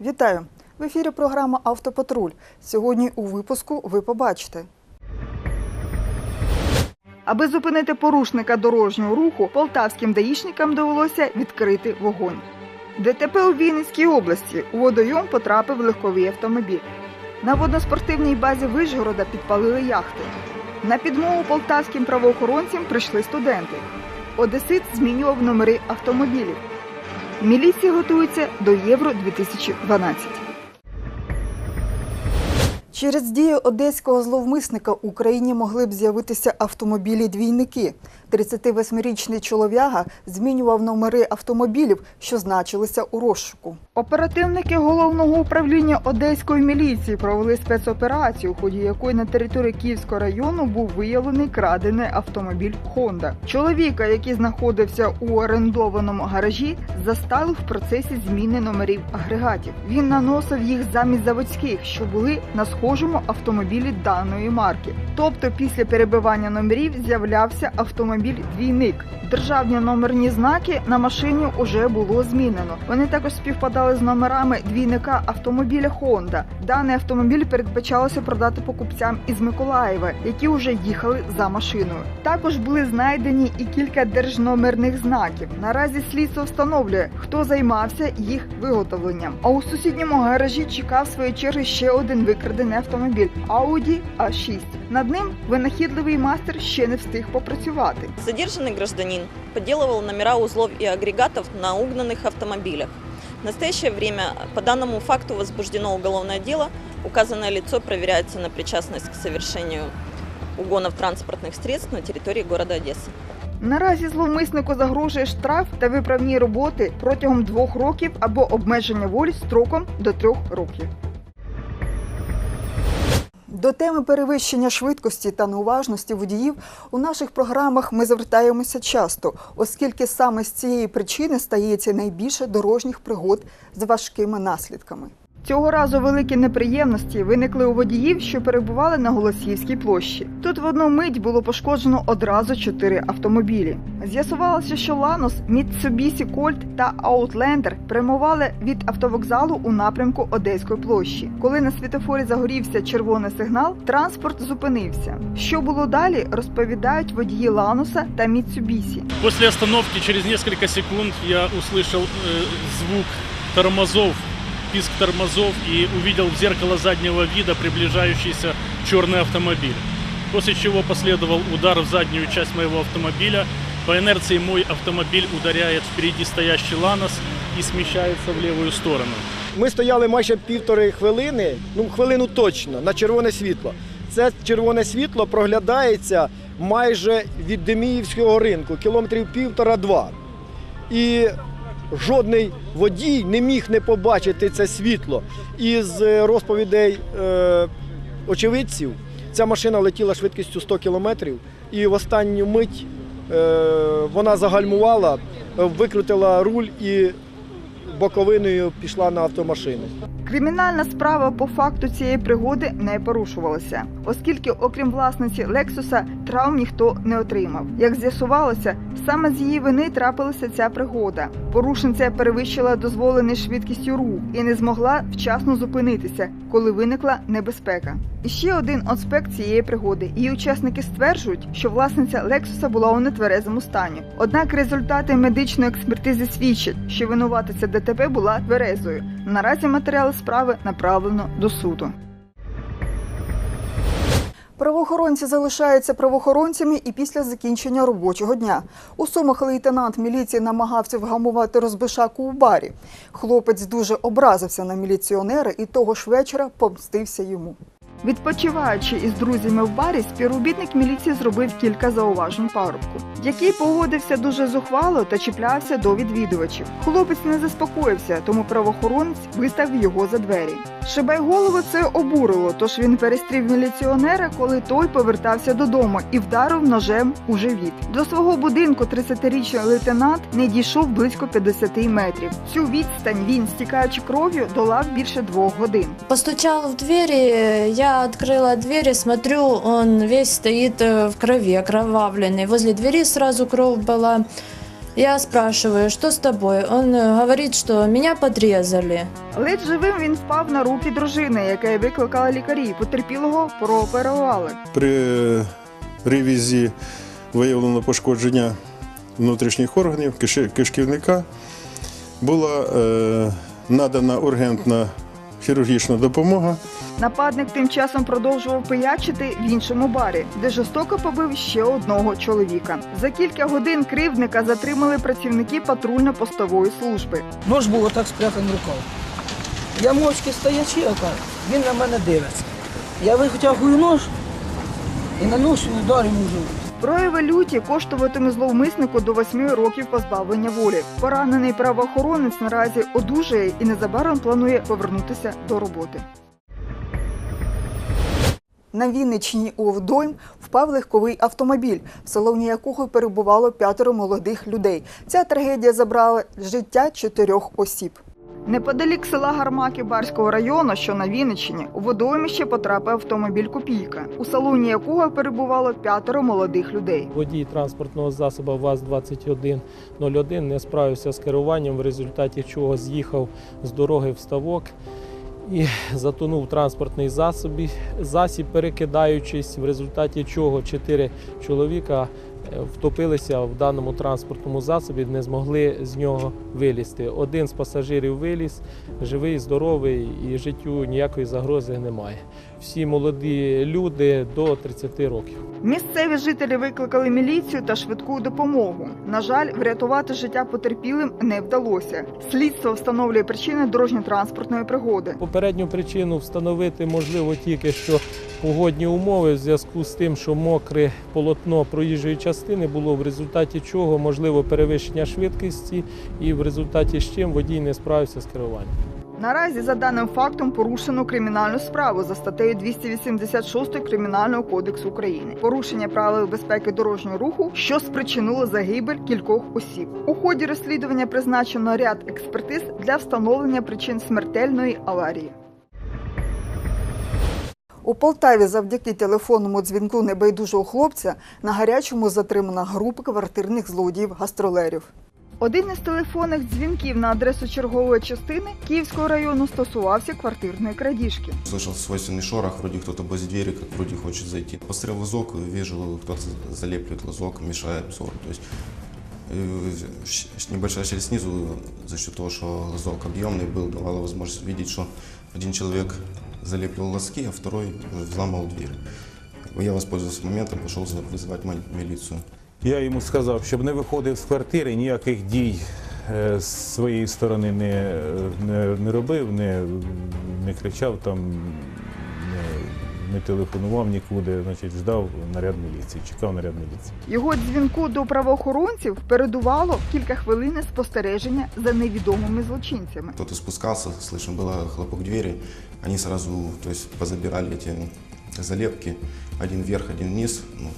Вітаю! В ефірі програма Автопатруль. Сьогодні у випуску ви побачите. Аби зупинити порушника дорожнього руху, полтавським даїшникам довелося відкрити вогонь. ДТП у Вінницькій області у водойом потрапив легковий автомобіль. На водноспортивній базі Вишгорода підпалили яхти. На підмогу полтавським правоохоронцям прийшли студенти. Одесит змінював номери автомобілів. Міліція готується до Євро 2012. Через дію одеського зловмисника в Україні могли б з'явитися автомобілі-двійники. 38-річний чолов'яга змінював номери автомобілів, що значилися у розшуку. Оперативники головного управління одеської міліції провели спецоперацію, у ході якої на території Київського району був виявлений крадений автомобіль Honda. Чоловіка, який знаходився у орендованому гаражі, застали в процесі зміни номерів агрегатів. Він наносив їх замість заводських, що були на схожому автомобілі даної марки. Тобто, після перебивання номерів з'являвся автомобіль двійник. Державні номерні знаки на машині вже було змінено. Вони також співпадали з номерами двійника автомобіля Honda. Даний автомобіль передбачалося продати покупцям із Миколаєва, які вже їхали за машиною. Також були знайдені і кілька держномерних знаків. Наразі слідство встановлює, хто займався їх виготовленням. А у сусідньому гаражі чекав своєї черги ще один викрадений автомобіль Audi A6. Над ним винахідливий мастер ще не встиг попрацювати. Задержанный гражданин подделывал номера узлов и агрегатов на угнанных автомобилях. В настоящее время по данному факту возбуждено уголовное дело. Указанное лицо проверяется на причастность к совершению угонов транспортных средств на территории города Одессы. Наразі зловмиснику загрожує штраф та виправні роботи протягом двох років або обмеження волі строком до трьох років. До теми перевищення швидкості та неуважності водіїв у наших програмах ми звертаємося часто, оскільки саме з цієї причини стається найбільше дорожніх пригод з важкими наслідками. Цього разу великі неприємності виникли у водіїв, що перебували на Голосіївській площі. Тут в одну мить було пошкоджено одразу чотири автомобілі. З'ясувалося, що Ланос, Mitsubishi Colt та Outlander прямували від автовокзалу у напрямку Одеської площі. Коли на світофорі загорівся червоний сигнал, транспорт зупинився. Що було далі, розповідають водії Ланоса та Mitsubishi. После остановки через несколько секунд я услышал э, звук тормозов, писк тормозов и увидел в зеркало заднего вида приближающийся черный автомобиль. После чего последовал удар в заднюю часть моего автомобиля. По инерции мой автомобиль ударяет впереди стоящий Ланос и смещается в левую сторону. Ми стояли майже півтори хвилини, ну хвилину точно, на червоне світло. Це червоне світло проглядається майже від Деміївського ринку, кілометрів півтора-два. І жодний водій не міг не побачити це світло. Із е, розповідей е, очевидців ця машина летіла швидкістю 100 кілометрів, і в останню мить е, вона загальмувала, викрутила руль і боковиною пішла на автомашину. Кримінальна справа по факту цієї пригоди не порушувалася, оскільки, окрім власниці Лексуса, травм ніхто не отримав. Як з'ясувалося, саме з її вини трапилася ця пригода. Порушниця перевищила дозволений швидкістю рух і не змогла вчасно зупинитися, коли виникла небезпека. І ще один аспект цієї пригоди. Її учасники стверджують, що власниця Лексуса була у нетверезому стані. Однак результати медичної експертизи свідчать, що винуватиця ДТП була тверезою. Наразі матеріали справи направлено до суду. Правоохоронці залишаються правоохоронцями і після закінчення робочого дня. У Сумах лейтенант міліції намагався вгамувати розбишаку у барі. Хлопець дуже образився на міліціонера і того ж вечора помстився йому. Відпочиваючи із друзями в барі, співробітник міліції зробив кілька зауважень парубку, який поводився дуже зухвало та чіплявся до відвідувачів. Хлопець не заспокоївся, тому правоохоронець виставив його за двері. Шибайголову це обурило, тож він перестрів міліціонера, коли той повертався додому і вдарив ножем у живіт. До свого будинку 30-річний лейтенант не дійшов близько 50 метрів. Цю відстань він, стікаючи кров'ю, долав більше двох годин. Постучал в двери, я открыла дверь и смотрю, он весь стоит э, в крови, окровавленный. Возле двери сразу кровь была. Я спрашиваю, что с тобой? Он э, говорит, что меня подрезали. Ледь живим він впав на руки дружини, яка й викликала лікарі. Потерпілого прооперували. При ревізії виявлено пошкодження внутрішніх органів, киши- кишківника. Була е, надана ургентна хірургічна допомога. Нападник тим часом продовжував пиячити в іншому барі, де жорстоко побив ще одного чоловіка. За кілька годин кривдника затримали працівники патрульно-постової служби. Нож був отак спрятаний рукав. Я мовчки стоячи, отак, він на мене дивиться. Я витягую нож і наносю удар йому. Прояви люті коштуватиме зловмиснику до восьми років позбавлення волі. Поранений правоохоронець наразі одужує і незабаром планує повернутися до роботи. На Вінниччині у Овдойм впав легковий автомобіль, в салоні якого перебувало п'ятеро молодих людей. Ця трагедія забрала життя чотирьох осіб. Неподалік села Гармаки Барського району, що на Вінниччині, у водоймище потрапив автомобіль Копійка, у салоні якого перебувало п'ятеро молодих людей. Водій транспортного засобу ВАЗ-2101 не справився з керуванням, в результаті чого з'їхав з дороги в ставок і затонув транспортний засіб, засіб перекидаючись, в результаті чого чотири чоловіка втопилися в даному транспортному засобі, не змогли з нього вилізти. Один з пасажирів виліз, живий, здоровий і життю ніякої загрози немає. Всі молоді люди до 30 років. Місцеві жителі викликали міліцію та швидку допомогу. На жаль, врятувати життя потерпілим не вдалося. Слідство встановлює причини дорожньо-транспортної пригоди. Попередню причину встановити можливо тільки що погодні умови в зв'язку з тим, що мокре полотно проїжджої частини було, в результаті чого можливо перевищення швидкості, і в результаті з чим водій не справився з керуванням. Наразі за даним фактом порушено кримінальну справу за статтею 286 Кримінального кодексу України. Порушення правил безпеки дорожнього руху, що спричинило загибель кількох осіб. У ході розслідування призначено ряд експертиз для встановлення причин смертельної аварії. У Полтаві завдяки телефонному дзвінку небайдужого хлопця на гарячому затримана група квартирних злодіїв-гастролерів. Один із телефонних дзвінків на адресу чергової частини Київського району стосувався квартирної крадіжки. Слышал свойственный шорох, вроде кто-то возле двери, как вроде хочет зайти. Посмотрел лазок, вижу, кто-то залепливает лазок, мешает взору. То есть э, щ- щ- небольшая щель снизу за счет того, что лазок объемный был, давала возможность видеть, что один человек залепливал лазки, а второй взломал дверь. Я воспользовался моментом, пошел за- вызывать ма- милицию. Я йому сказав, щоб не виходив з квартири, ніяких дій е, з своєї сторони не, не, не робив, не, не кричав там, не, не телефонував нікуди, значить, ждав наряд міліції, чекав наряд міліції. Його дзвінку до правоохоронців передувало кілька хвилин спостереження за невідомими злочинцями. Кто-то спускался, слышно было хлопок двери, они сразу то есть, позабирали эти залепки, один вверх, один вниз, ну,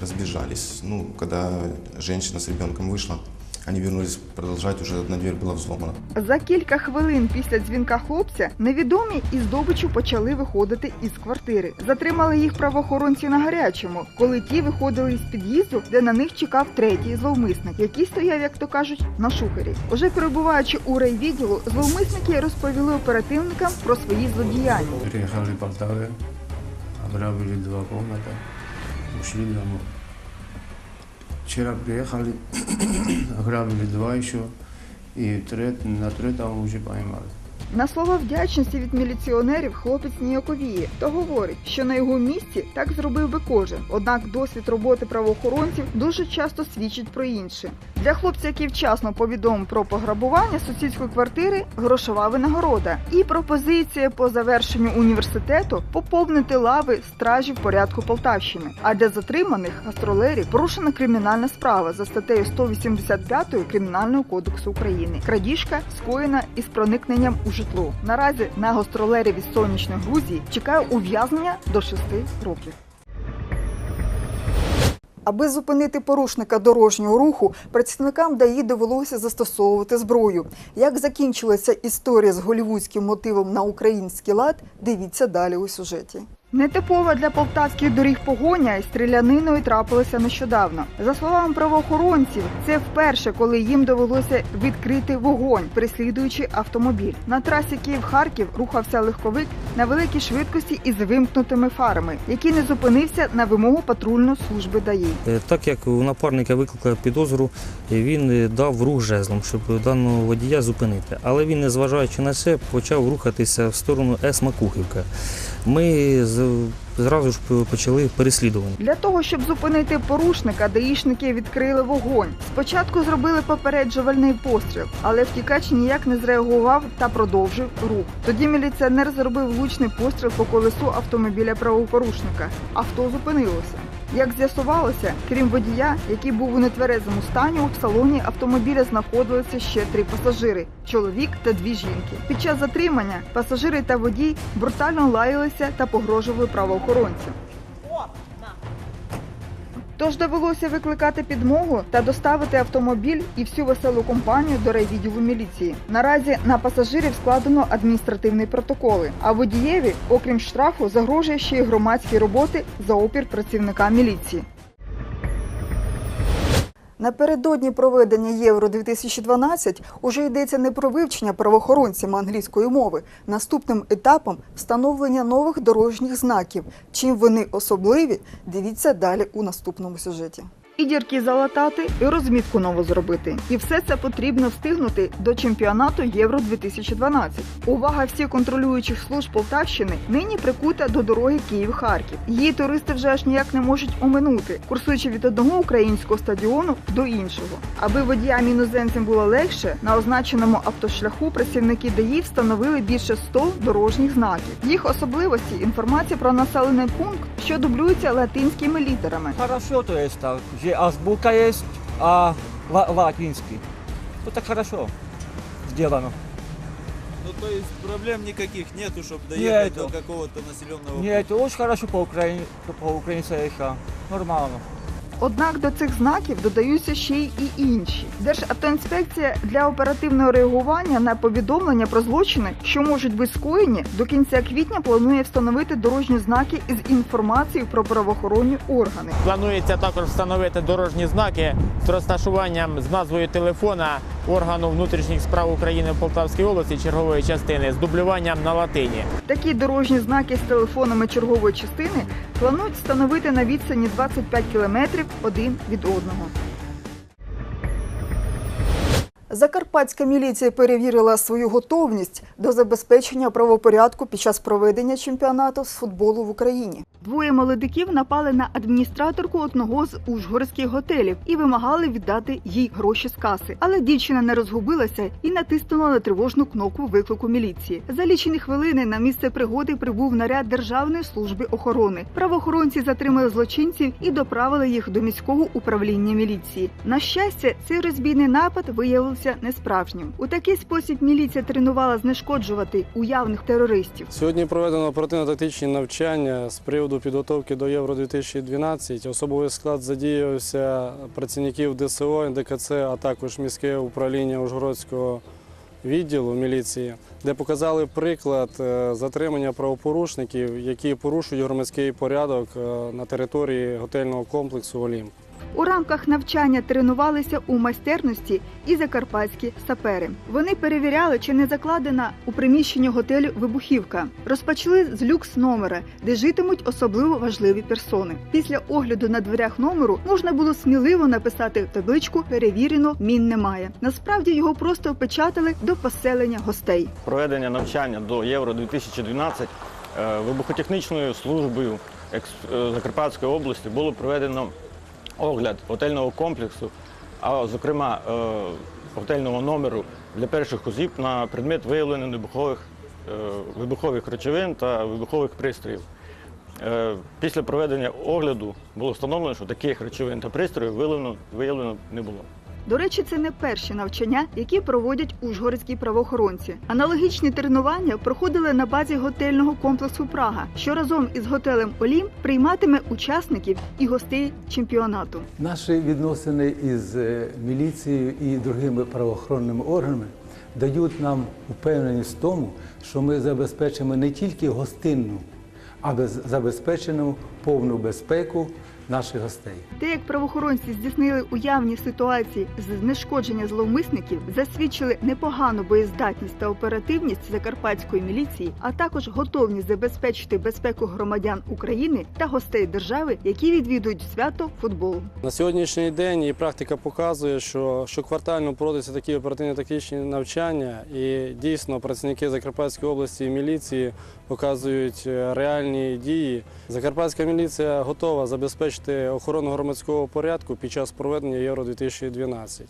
разбежались. Ну, когда женщина с ребенком вышла, они вернулись продолжать, уже одна дверь была взломана. За кілька хвилин після дзвінка хлопця невідомі із здобичу почали виходити із квартири. Затримали їх правоохоронці на гарячому, коли ті виходили із під'їзду, де на них чекав третій зловмисник, який стояв, як то кажуть, на шухері. Уже перебуваючи у райвідділу, зловмисники розповіли оперативникам про свої злодіяння. Приехали в Полтаве, ограбили два комната, ушли домой. Вчера приехали, ограбили два еще, и трет, на третьем уже поймали. На слова вдячності від міліціонерів хлопець ніяковіє та говорить, що на його місці так зробив би кожен. Однак досвід роботи правоохоронців дуже часто свідчить про інше. Для хлопця, який вчасно повідомив про пограбування сусідської квартири, грошова винагорода і пропозиція по завершенню університету поповнити лави стражів порядку Полтавщини. А для затриманих гастролерів порушена кримінальна справа за статтею 185 Кримінального кодексу України. Крадіжка скоєна із проникненням у житло. Наразі на гастролерів із сонячної Грузії чекає ув'язнення до 6 років. Аби зупинити порушника дорожнього руху, працівникам ДАІ довелося застосовувати зброю. Як закінчилася історія з голівудським мотивом на український лад, дивіться далі у сюжеті. Нетипова для полтавських доріг погоня із стріляниною трапилася нещодавно. За словами правоохоронців, це вперше, коли їм довелося відкрити вогонь, переслідуючи автомобіль. На трасі Київ-Харків рухався легковик на великій швидкості із вимкнутими фарами, який не зупинився на вимогу патрульної служби ДАІ. Е, Так як у напарника викликав підозру, е, він е, дав рух жезлом, щоб даного водія зупинити. Але він, незважаючи на це, почав рухатися в сторону С Макухівка. Ми зразу ж почали переслідування. Для того, щоб зупинити порушника, даїшники відкрили вогонь. Спочатку зробили попереджувальний постріл, але втікач ніяк не зреагував та продовжив рух. Тоді міліціонер зробив влучний постріл по колесу автомобіля правопорушника. Авто зупинилося. Як з'ясувалося, крім водія, який був у нетверезому стані, у салоні автомобіля знаходилися ще три пасажири чоловік та дві жінки. Під час затримання пасажири та водій брутально лаялися та погрожували правоохоронцям. Тож довелося викликати підмогу та доставити автомобіль і всю веселу компанію до райвідділу міліції. Наразі на пасажирів складено адміністративні протоколи, а водієві, окрім штрафу, загрожує ще й громадські роботи за опір працівника міліції. Напередодні проведення Євро 2012 уже йдеться не про вивчення правоохоронцями англійської мови. Наступним етапом встановлення нових дорожніх знаків. Чим вони особливі, дивіться далі у наступному сюжеті. І дірки залатати, і розмітку нову зробити. І все це потрібно встигнути до чемпіонату Євро 2012. Увага всіх контролюючих служб Полтавщини нині прикута до дороги Київ-Харків. Її туристи вже аж ніяк не можуть оминути, курсуючи від одного українського стадіону до іншого. Аби водіям іноземцям було легше, на означеному автошляху працівники ДАІ встановили більше 100 дорожніх знаків. Їх особливості інформація про населений пункт, що дублюється латинськими літерами. Хорошо, то есть так. Где азбука есть, а ла- латинский. Ну так хорошо сделано. Ну, то есть проблем никаких нету, чтобы доехать Нету. до какого-то населенного Нет, очень хорошо по украине, по украинцам ехал. Нормально. Однак до цих знаків додаються ще й і інші. Державтоінспекція для оперативного реагування на повідомлення про злочини, що можуть бути скоєні, до кінця квітня планує встановити дорожні знаки із інформацією про правоохоронні органи. Планується також встановити дорожні знаки з розташуванням з назвою телефона органу внутрішніх справ України в Полтавській області чергової частини з дублюванням на латині. Такі дорожні знаки з телефонами чергової частини планують встановити на відстані 25 кілометрів один від одного. Закарпатська міліція перевірила свою готовність до забезпечення правопорядку під час проведення чемпіонату з футболу в Україні. Двоє молодиків напали на адміністраторку одного з ужгородських готелів і вимагали віддати їй гроші з каси. Але дівчина не розгубилася і натиснула на тривожну кнопку виклику міліції. За лічені хвилини на місце пригоди прибув наряд Державної служби охорони. Правоохоронці затримали злочинців і доправили їх до міського управління міліції. На щастя, цей розбійний напад виявився несправжнім. У такий спосіб міліція тренувала знешкоджувати уявних терористів. Сьогодні проведено оперативно-тактичні навчання з приводу підготовки до Євро 2012. Особовий склад задіявся працівників ДСО, НДКЦ, а також міське управління Ужгородського відділу міліції, де показали приклад е, затримання правопорушників, які порушують громадський порядок е, на території готельного комплексу Олімп. У рамках навчання тренувалися у майстерності і закарпатські сапери. Вони перевіряли, чи не закладена у приміщенні готелю вибухівка. Розпочали з люкс номера, де житимуть особливо важливі персони. Після огляду на дверях номеру можна було сміливо написати табличку Перевірено, мін немає. Насправді його просто опечатали до поселення гостей. проведення навчання до Євро 2012 е, вибухотехнічною службою е, Закарпатської області було проведено огляд готельного комплексу, а зокрема е, готельного номеру для перших осіб на предмет виявлення вибухових, е, вибухових речовин та вибухових пристроїв. Е, Після проведення огляду було встановлено, що таких речовин та пристроїв виявлено, виявлено не було. До речі, це не перші навчання, які проводять ужгородські правоохоронці. Аналогічні тренування проходили на базі готельного комплексу Прага, що разом із готелем Олімп прийматиме учасників і гостей чемпіонату. Наші відносини із е, міліцією і другими правоохоронними органами дають нам впевненість в тому, що ми забезпечимо не тільки гостинну, аби забезпечено повну безпеку наших гостей. Те, як правоохоронці здійснили уявні ситуації з знешкодження зловмисників, засвідчили непогану боєздатність та оперативність закарпатської міліції, а також готовність забезпечити безпеку громадян України та гостей держави, які відвідують свято футболу. На сьогоднішній день і практика показує, що щоквартально проводяться такі оперативно-тактичні навчання, і дійсно працівники Закарпатської області і міліції показують е, реальні дії. Закарпатська міліція готова забезпечити охорону громадського порядку під час проведення Євро 2012.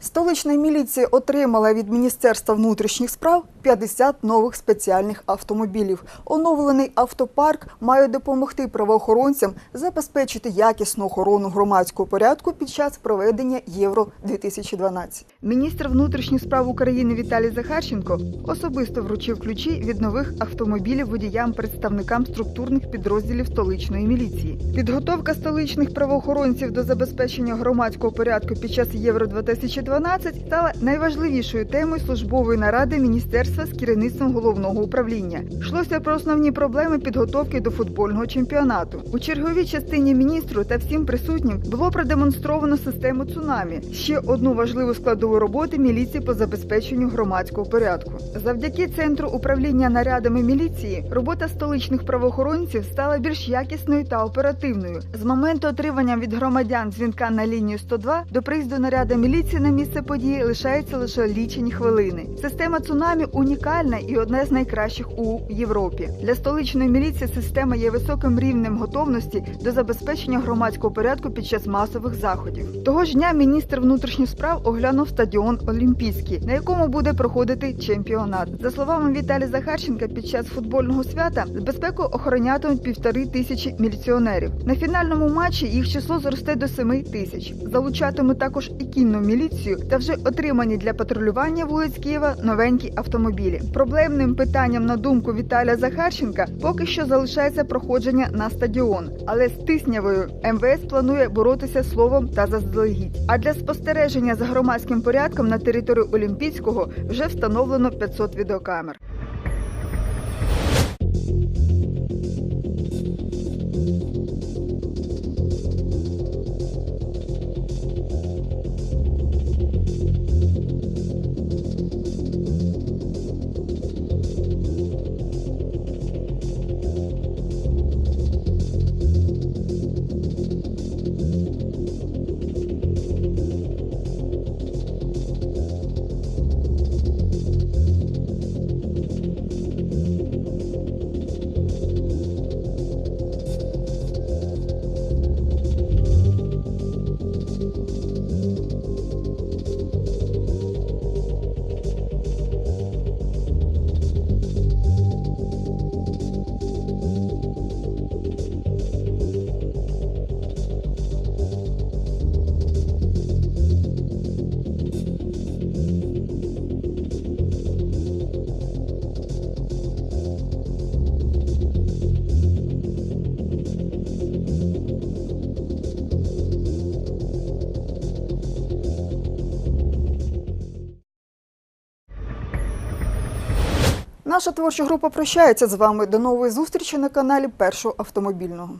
Столична міліція отримала від Міністерства внутрішніх справ 50 нових спеціальних автомобілів. Оновлений автопарк має допомогти правоохоронцям забезпечити якісну охорону громадського порядку під час проведення Євро 2012. Міністр внутрішніх справ України Віталій Захарченко особисто вручив ключі від нових автомобілів водіям представникам структурних підрозділів столичної міліції. Підготовка столичних правоохоронців до забезпечення громадського порядку під час Євро 2012 стала найважливішою темою службової наради міністерства з керівництвом головного управління. Йшлося про основні проблеми підготовки до футбольного чемпіонату. У черговій частині міністру та всім присутнім було продемонстровано систему цунамі ще одну важливу складову роботи міліції по забезпеченню громадського порядку. Завдяки центру управління нарядами міліції робота столичних правоохоронців стала більш якісною та оперативною. З моменту отримання від громадян дзвінка на лінію 102 до приїзду наряда міліції на місце події лишається лише лічені хвилини. Система цунамі унікальна і одна з найкращих у Європі. Для столичної міліції система є високим рівнем готовності до забезпечення громадського порядку під час масових заходів. Того ж дня міністр внутрішніх справ оглянув стадіон Олімпійський, на якому буде проходити чемпіонат. За словами Віталія Захарченка, під час футбольного свята безпеку охоронятимуть півтори тисячі міліціонерів. На фінальному матчі їх число зросте до семи тисяч. Залучатимуть також і кінну міліцію та вже отримані для патрулювання вулиць Києва новенькі автомобілі. Проблемним питанням, на думку Віталія Захарченка, поки що залишається проходження на стадіон, але з тиснявою МВС планує боротися словом та заздалегідь. А для спостереження за громадським порядком на території Олімпійського вже встановлено 500 відеокамер. Наша творча група прощається з вами. До нової зустрічі на каналі Першого автомобільного.